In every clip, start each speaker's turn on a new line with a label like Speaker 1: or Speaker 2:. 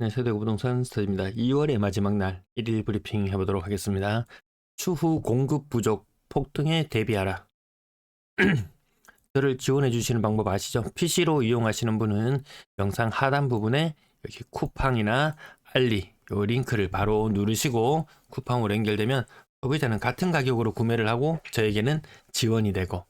Speaker 1: 네, 세대구 부동산 스터디입니다. 2월의 마지막 날 1일 브리핑 해보도록 하겠습니다. 추후 공급 부족 폭등에 대비하라. 저를 지원해 주시는 방법 아시죠? PC로 이용하시는 분은 영상 하단 부분에 여기 쿠팡이나 알리 요 링크를 바로 누르시고 쿠팡으로 연결되면 소비자는 같은 가격으로 구매를 하고 저에게는 지원이 되고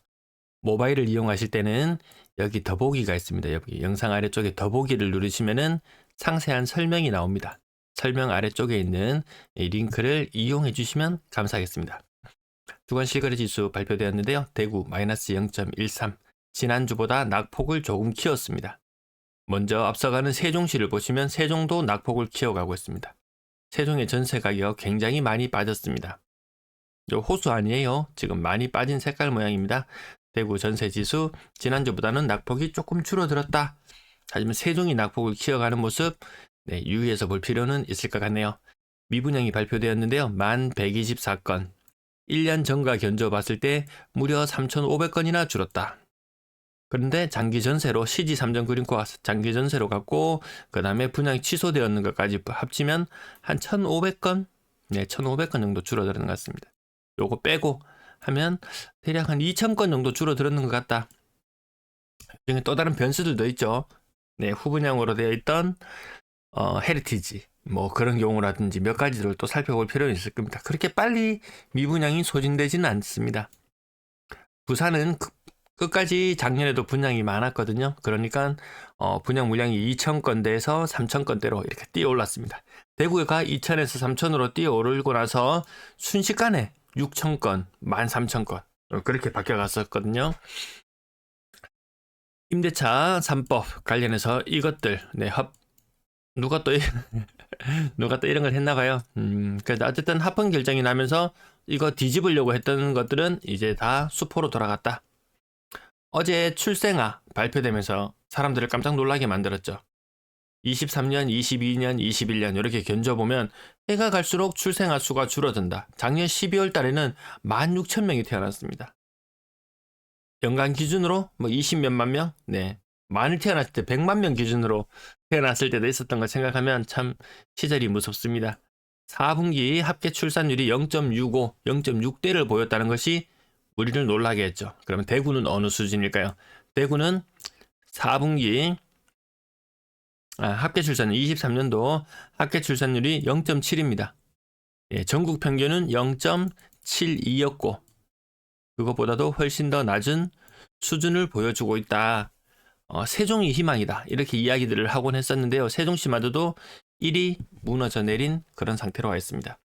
Speaker 1: 모바일을 이용하실 때는 여기 더보기가 있습니다. 여기 영상 아래쪽에 더보기를 누르시면은 상세한 설명이 나옵니다. 설명 아래쪽에 있는 이 링크를 이용해 주시면 감사하겠습니다. 주간 실거래 지수 발표되었는데요. 대구 마이너스 0.13. 지난주보다 낙폭을 조금 키웠습니다. 먼저 앞서가는 세종시를 보시면 세종도 낙폭을 키워가고 있습니다. 세종의 전세 가격 굉장히 많이 빠졌습니다. 요 호수 아니에요. 지금 많이 빠진 색깔 모양입니다. 대구 전세 지수 지난주보다는 낙폭이 조금 줄어들었다. 하지만 세종이 낙폭을 키워가는 모습 네, 유의해서 볼 필요는 있을 것 같네요. 미분양이 발표되었는데요. 만 124건. 1년 전과 견주어 봤을 때 무려 3,500건이나 줄었다. 그런데 장기 전세로 CG 3점 그린코가 장기 전세로 갔고 그 다음에 분양이 취소되었는 것까지 합치면 한 1,500건, 네, 1,500건 정도 줄어드는 것 같습니다. 요거 빼고 하면 대략 한 2,000건 정도 줄어들었는 것 같다. 중에 또 다른 변수들도 있죠. 네, 후분양으로 되어 있던 어, 헤리티지 뭐 그런 경우라든지 몇 가지를 또 살펴볼 필요는 있을 겁니다. 그렇게 빨리 미분양이 소진되지는 않습니다. 부산은 그- 끝까지 작년에도 분양이 많았거든요. 그러니까 어, 분양 물량이 2,000건대에서 3,000건대로 이렇게 뛰어 올랐습니다. 대구가 2,000에서 3,000으로 뛰어 오르고 나서 순식간에 6,000건, 13,000건 그렇게 바뀌어 갔었거든요. 임대차 3법 관련해서 이것들 네, 합 누가 또 이- 누가 또 이런 걸 했나 봐요. 음, 그래도 어쨌든 합헌 결정이 나면서 이거 뒤집으려고 했던 것들은 이제 다 수포로 돌아갔다. 어제 출생아 발표되면서 사람들을 깜짝 놀라게 만들었죠. 23년, 22년, 21년 이렇게 견져보면 해가 갈수록 출생아 수가 줄어든다. 작년 12월 달에는 16,000명이 태어났습니다. 연간 기준으로 뭐 20몇만 명? 네. 많이 태어났을 때 100만 명 기준으로 태어났을 때도 있었던 걸 생각하면 참 시절이 무섭습니다. 4분기 합계 출산율이 0.65, 0.6대를 보였다는 것이 우리를 놀라게 했죠. 그러면 대구는 어느 수준일까요? 대구는 4분기 아, 합계 출산율 23년도 합계 출산율이 0.7입니다. 예, 전국 평균은 0.72였고 그것보다도 훨씬 더 낮은 수준을 보여주고 있다. 어, 세종이 희망이다. 이렇게 이야기들을 하곤 했었는데요. 세종시마저도 1이 무너져 내린 그런 상태로 와 있습니다.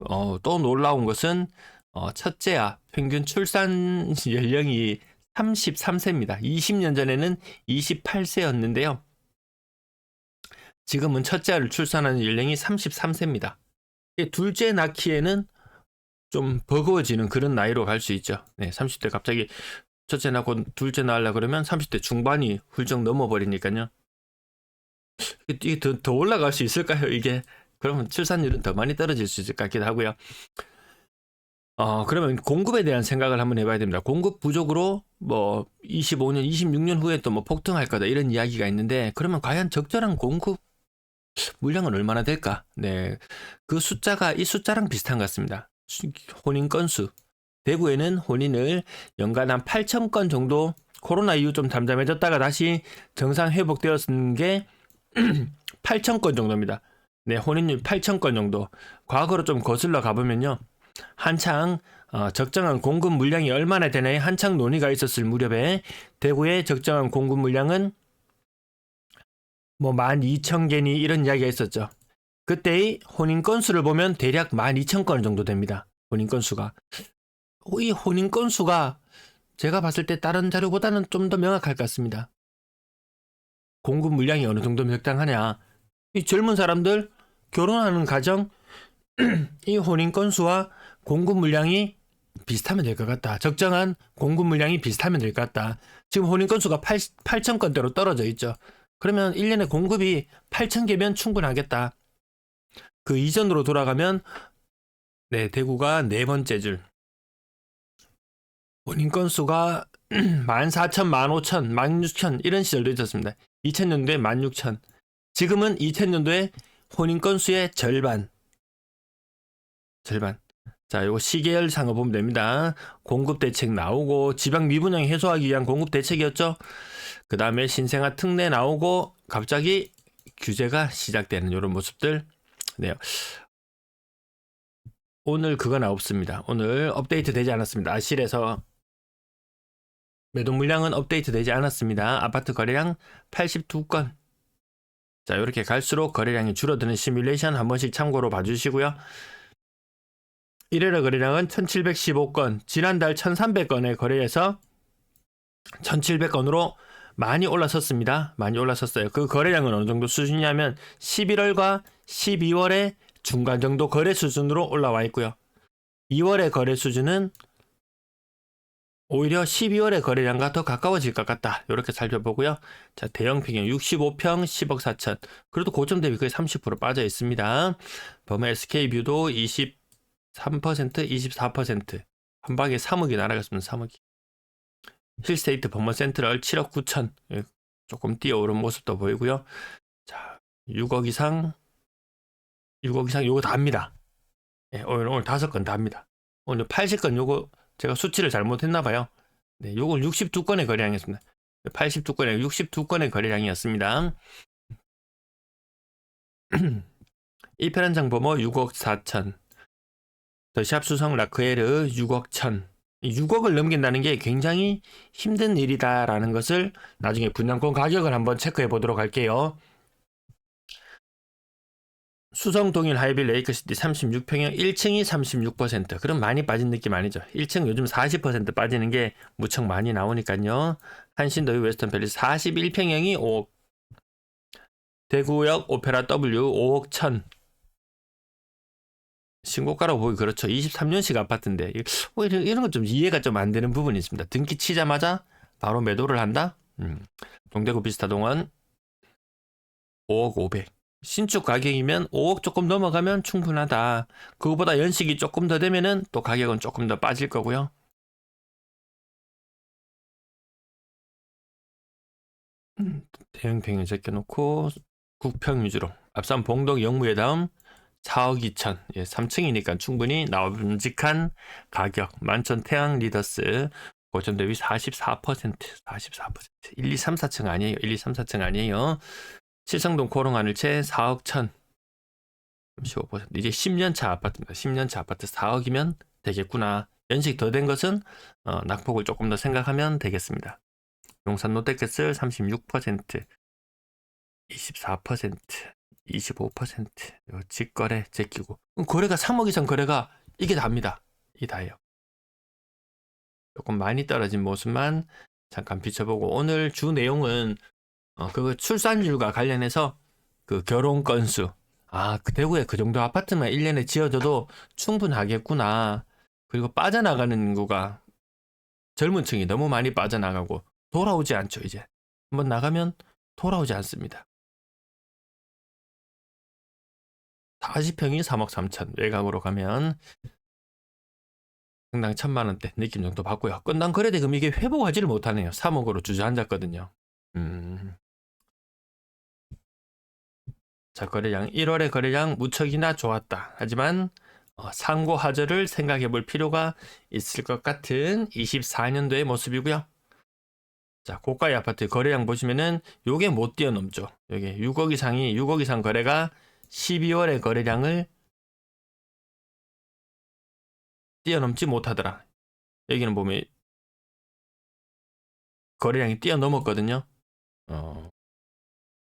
Speaker 1: 어, 또 놀라운 것은 어, 첫째야 평균 출산 연령이 33세입니다. 20년 전에는 28세였는데요. 지금은 첫째 아를 출산하는 연령이 33세입니다. 둘째 낳기에는 좀 버거워지는 그런 나이로 갈 수 있죠. 네, 30대 갑자기 첫째 낳고 둘째 낳으려 그러면 30대 중반이 훌쩍 넘어버리니까요. 이게 더, 더 올라갈 수 있을까요? 이게 그러면 출산율은 더 많이 떨어질 수 있을 것 같기도 하고요. 어, 그러면 공급에 대한 생각을 한번 해봐야 됩니다. 공급 부족으로 뭐 25년, 26년 후에 또 뭐 폭등할 거다 이런 이야기가 있는데 그러면 과연 적절한 공급 물량은 얼마나 될까? 네. 그 숫자가 이 숫자랑 비슷한 것 같습니다. 수- 혼인 건수. 대구에는 혼인을 연간 한 8천 건 정도 코로나 이후 좀 잠잠해졌다가 다시 정상 회복되었는 게 8천 건 정도입니다. 네, 혼인율 8천 건 정도. 과거로 좀 거슬러 가보면요. 한창 어, 적정한 공급 물량이 얼마나 되나에 한창 논의가 있었을 무렵에 대구의 적정한 공급 물량은 뭐 12,000개니 이런 이야기가 있었죠. 그때의 혼인 건수를 보면 대략 12,000건 정도 됩니다. 혼인 건수가. 이 혼인 건수가 제가 봤을 때 다른 자료보다는 좀 더 명확할 것 같습니다. 공급 물량이 어느 정도 적당하냐. 이 젊은 사람들 결혼하는 가정 이 혼인 건수와 공급 물량이 비슷하면 될 것 같다. 적정한 공급 물량이 비슷하면 될 것 같다. 지금 혼인 건수가 8, 8천 건대로 떨어져 있죠. 그러면 1년에 공급이 8천 개면 충분하겠다. 그 이전으로 돌아가면 네, 대구가 네 번째 줄. 혼인 건수가 14,000, 15,000, 16,000 이런 시절도 있었습니다. 2000년도에 16,000. 지금은 2000년도에 혼인 건수의 절반. 절반. 자, 요거 시계열 상을 보면 됩니다. 공급 대책 나오고 지방 미분양 해소하기 위한 공급 대책이었죠. 그 다음에 신생아 특례 나오고 갑자기 규제가 시작되는 이런 모습들. 네요. 오늘 그건 없습니다. 오늘 업데이트 되지 않았습니다. 아실에서 매도 물량은 업데이트 되지 않았습니다. 아파트 거래량 82건. 자, 이렇게 갈수록 거래량이 줄어드는 시뮬레이션 한 번씩 참고로 봐주시고요. 1회의 거래량은 1715건, 지난달 1300건의 거래에서 1700건으로 많이 올라섰습니다. 많이 올라섰어요. 그 거래량은 어느 정도 수준이냐면 11월과 12월의 중간 정도 거래 수준으로 올라와 있고요. 2월의 거래 수준은 오히려 12월의 거래량과 더 가까워질 것 같다. 이렇게 살펴보고요. 자, 대형 평형 65평 10억 4천. 그래도 고점 대비 거의 30% 빠져 있습니다. 범의 SK뷰도 23%, 24%. 한 방에 3억이 날아갔으면 3억이. 힐스테이트 범머 센트럴 7억 9천. 예, 조금 뛰어오른 모습도 보이고요. 자, 6억 이상 6억 이상 요거 다 합니다. 예, 오늘 오늘 다섯 건 다 합니다. 오늘 80건 요거 제가 수치를 잘못했나 봐요. 네, 요걸 62건의 거래량이었습니다. 82건에 62건의 거래량이었습니다. 이 편한장 범어 6억 4천. 더샵 수성 라크에르 6억 천. 6억을 넘긴다는 게 굉장히 힘든 일이다라는 것을 나중에 분양권 가격을 한번 체크해 보도록 할게요. 수성 동일 하이빌 레이크시티 36평형 1층이 36% 그럼 많이 빠진 느낌 아니죠? 1층 요즘 40% 빠지는 게 무척 많이 나오니까요. 한신더위 웨스턴 팰리스 41평형이 5억. 대구역 오페라 W 5억 1000 신고가라고 보기 그렇죠. 23년식 아파트인데. 뭐 이런, 이런 건 좀 이해가 좀 안 되는 부분이 있습니다. 등기 치자마자 바로 매도를 한다? 음. 동대구 비스타 동원 5억 500 신축 가격이면 5억 조금 넘어가면 충분하다. 그거보다 연식이 조금 더 되면은 또 가격은 조금 더 빠질 거고요. 음, 대형평에 제껴놓고 국평 위주로. 앞선 봉덕 영무의 다음 4억 2천. 예, 3층이니까 충분히 나옴직한 가격. 만천 태양 리더스. 고점 대비 44% 44% 1, 2, 3, 4층 아니에요. 1, 2, 3, 4층 아니에요 시성동 고롱하늘 채 4억 천15% 이제 10년차 아파트입니다. 10년차 아파트 4억이면 되겠구나. 연식 더 된 것은 어, 낙폭을 조금 더 생각하면 되겠습니다. 용산 롯데캐슬 36% 24% 25% 직거래 제끼고 거래가 3억 이상 거래가 이게 답니다. 이게 다예요. 조금 많이 떨어진 모습만 잠깐 비춰보고 오늘 주 내용은 어, 그 출산율과 관련해서 그 결혼 건수. 아, 그 대구에 그 정도 아파트만 1년에 지어져도 충분하겠구나. 그리고 빠져나가는 인구가 젊은 층이 너무 많이 빠져나가고 돌아오지 않죠, 이제. 한번 나가면 돌아오지 않습니다. 40평이 3억 3천, 외곽으로 가면 상당 천만 원대 느낌 정도 받고요. 끝난 거래대금 이게 회복하지를 못하네요. 3억으로 주저앉았거든요. 음. 자, 거래량 1월의 거래량 무척이나 좋았다. 하지만 어, 상고 하저를 생각해 볼 필요가 있을 것 같은 24년도의 모습이고요. 자, 고가의 아파트 거래량 보시면은 요게 못 뛰어넘죠. 요게 6억 이상이 6억 이상 거래가 12월의 거래량을 뛰어넘지 못하더라. 여기는 보면 거래량이 뛰어넘었거든요. 어,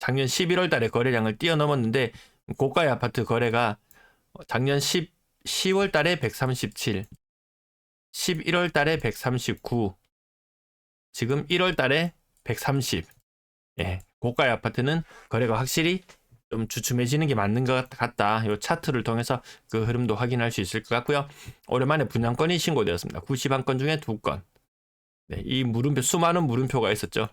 Speaker 1: 작년 11월 달에 거래량을 뛰어넘었는데 고가의 아파트 거래가 작년 10, 10월 달에 137, 11월 달에 139, 지금 1월 달에 130. 예, 고가의 아파트는 거래가 확실히 좀 주춤해지는 게 맞는 것 같다. 이 차트를 통해서 그 흐름도 확인할 수 있을 것 같고요. 오랜만에 분양건이 신고되었습니다. 91건 중에 2건. 네, 이 물음표, 수많은 물음표가 있었죠.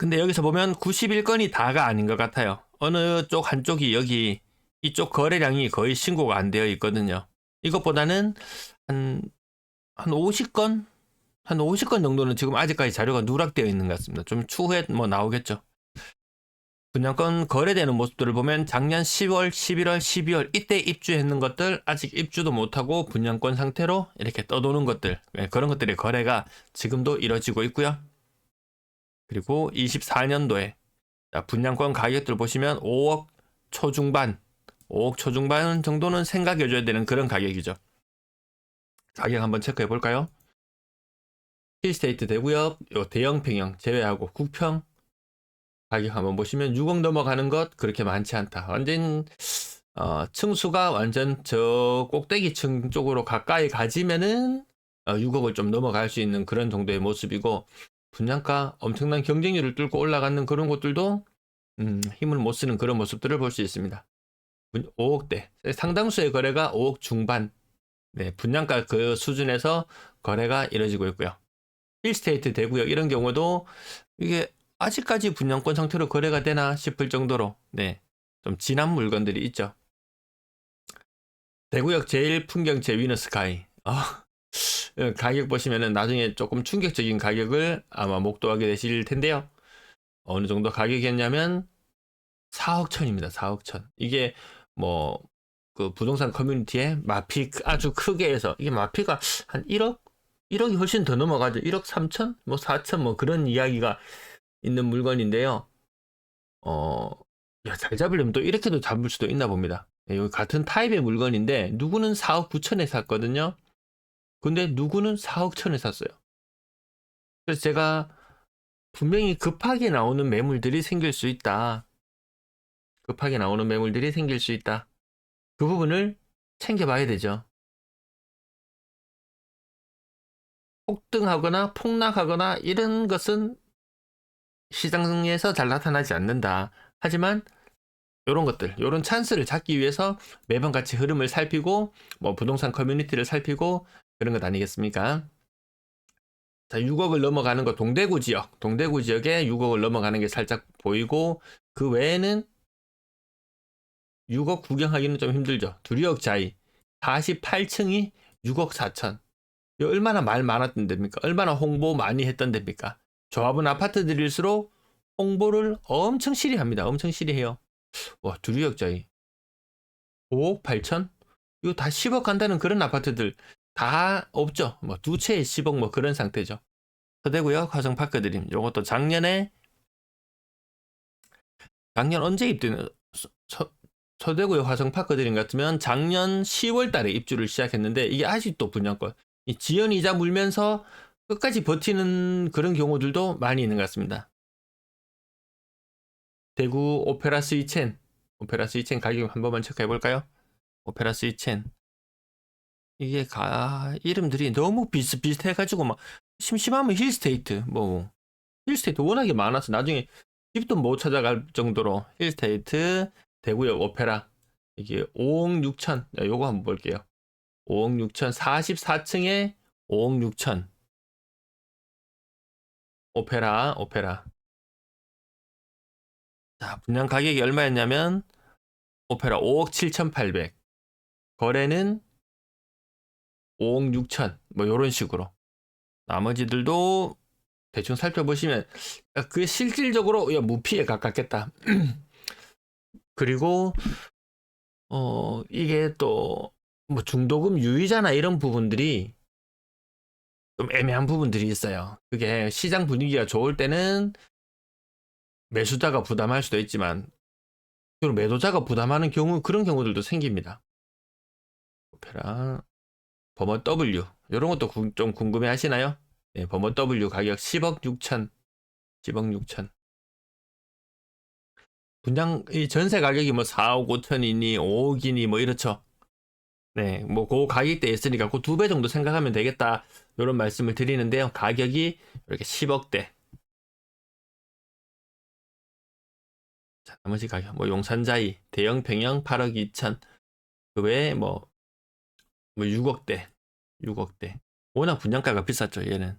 Speaker 1: 근데 여기서 보면 91건이 다가 아닌 것 같아요. 어느 쪽 한쪽이 여기 이쪽 거래량이 거의 신고가 안 되어 있거든요. 이것보다는 한, 한 50건? 한 50건 정도는 지금 아직까지 자료가 누락되어 있는 것 같습니다. 좀 추후에 뭐 나오겠죠. 분양권 거래되는 모습들을 보면 작년 10월, 11월, 12월 이때 입주했는 것들 아직 입주도 못하고 분양권 상태로 이렇게 떠도는 것들 예, 그런 것들의 거래가 지금도 이뤄지고 있고요. 그리고 24년도에 분양권 가격들 보시면 5억 초중반, 5억 초중반 정도는 생각해줘야 되는 그런 가격이죠. 가격 한번 체크해 볼까요? 힐스테이트 대구역, 요 대형 평형 제외하고 국평 가격 한번 보시면 6억 넘어가는 것 그렇게 많지 않다. 완전 어, 층수가 완전 저 꼭대기 층 쪽으로 가까이 가지면은 어, 6억을 좀 넘어갈 수 있는 그런 정도의 모습이고 분양가 엄청난 경쟁률을 뚫고 올라가는 그런 곳들도 음, 힘을 못 쓰는 그런 모습들을 볼 수 있습니다. 5억대 상당수의 거래가 5억 중반 네, 분양가 그 수준에서 거래가 이뤄지고 있고요. 힐스테이트 대구역 이런 경우도 이게 아직까지 분양권 상태로 거래가 되나 싶을 정도로 네, 좀 진한 물건들이 있죠. 대구역 제일 풍경채 위너 스카이 아, 가격 보시면은 나중에 조금 충격적인 가격을 아마 목도하게 되실 텐데요. 어느 정도 가격이었냐면 4억 천입니다. 4억 천. 이게 뭐 그 부동산 커뮤니티에 마피 아주 크게 해서 이게 마피가 한 1억 1억이 훨씬 더 넘어가죠. 1억 3천 뭐 4천 뭐 그런 이야기가 있는 물건인데요. 어, 야, 잘 잡으려면 또 이렇게도 잡을 수도 있나 봅니다. 예, 같은 타입의 물건인데 누구는 4억 9천에 샀거든요. 근데 누구는 4억 천에 샀어요. 그래서 제가 분명히 급하게 나오는 매물들이 생길 수 있다. 급하게 나오는 매물들이 생길 수 있다. 그 부분을 챙겨봐야 되죠. 폭등하거나 폭락하거나 이런 것은 시장에서 잘 나타나지 않는다. 하지만 이런 것들, 이런 찬스를 잡기 위해서 매번 같이 흐름을 살피고 뭐 부동산 커뮤니티를 살피고 그런 것 아니겠습니까? 자, 6억을 넘어가는 거 동대구 지역, 동대구 지역에 6억을 넘어가는 게 살짝 보이고 그 외에는 6억 구경하기는 좀 힘들죠. 두리역 자이 48층이 6억 4천. 이거 얼마나 말 많았던 데입니까? 얼마나 홍보 많이 했던 데입니까? 조합은 아파트들일수록 홍보를 엄청 시리합니다. 엄청 시리해요. 와, 두리역 자이 5억 8천? 이거 다 10억 간다는 그런 아파트들 다 없죠. 뭐 두 채에 10억 뭐 그런 상태죠. 서대구역 화성파크 드림. 요것도 작년에 작년 언제 입주는 서, 서대구역 화성파크 드림 같으면 작년 10월 달에 입주를 시작했는데 이게 아직도 분양권. 이 지연 이자 물면서 끝까지 버티는 그런 경우들도 많이 있는 것 같습니다. 대구 오페라 스위첸 오페라 스위첸 가격 한 번만 체크해 볼까요? 오페라 스위첸 이게 가 이름들이 너무 비슷비슷해 가지고 막 심심하면 힐스테이트 뭐 힐스테이트 워낙에 많아서 나중에 집도 못 찾아갈 정도로 힐스테이트 대구역 오페라 이게 5억 6천 자, 요거 한번 볼게요. 5억 6천 44층에 5억 6천. 오페라 오페라. 자 분양 가격이 얼마였냐면 오페라 5억 7천8백. 거래는 5억 6천 뭐 요런 식으로 나머지들도 대충 살펴보시면 그 실질적으로 야, 무피에 가깝겠다 그리고 어 이게 또 뭐 중도금 유의자나 이런 부분들이 좀 애매한 부분들이 있어요. 그게 시장 분위기가 좋을 때는 매수자가 부담할 수도 있지만 그리고 매도자가 부담하는 경우 그런 경우들도 생깁니다. 오페라 범어 W 이런 것도 구, 좀 궁금해 하시나요? 네, 범어 W 가격 10억 6천 10억 6천 분양 이 전세 가격이 뭐 4억 5천이니 5억이니 뭐 이렇죠. 네, 뭐 그 가격대에 있으니까 그 두 배 정도 생각하면 되겠다. 이런 말씀을 드리는데요. 가격이 이렇게 10억대. 자, 나머지 가격 뭐 용산자이 대형 평형 8억 2천. 그 외에 뭐, 뭐 6억대. 6억대. 워낙 분양가가 비쌌죠, 얘는.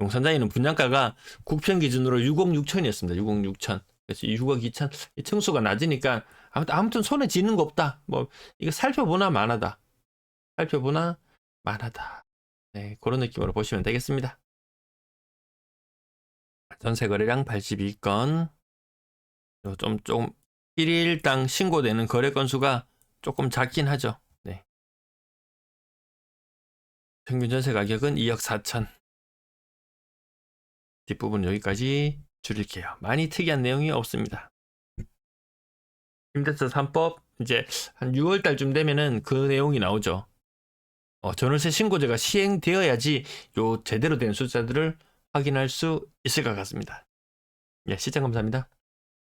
Speaker 1: 용산자이는 분양가가 국평 기준으로 6억 6천이었습니다. 6억 6천. 그래서 6억 2천. 이 층수가 낮으니까 아무튼, 아무튼 손에 쥐는 거 없다. 뭐 이거 살펴보나 만하다. 살펴보나 만하다. 네, 그런 느낌으로 보시면 되겠습니다. 전세 거래량 82건, 좀, 좀, 1일당 신고되는 거래 건수가 조금 작긴 하죠. 네. 평균 전세 가격은 2억 4천. 뒷부분 여기까지 줄일게요. 많이 특이한 내용이 없습니다. 임대차 3법 이제 한 6월 달쯤 되면은 그 내용이 나오죠. 어, 전월세 신고제가 시행되어야지 요 제대로 된 숫자들을 확인할 수 있을 것 같습니다. 예, 시청 감사합니다.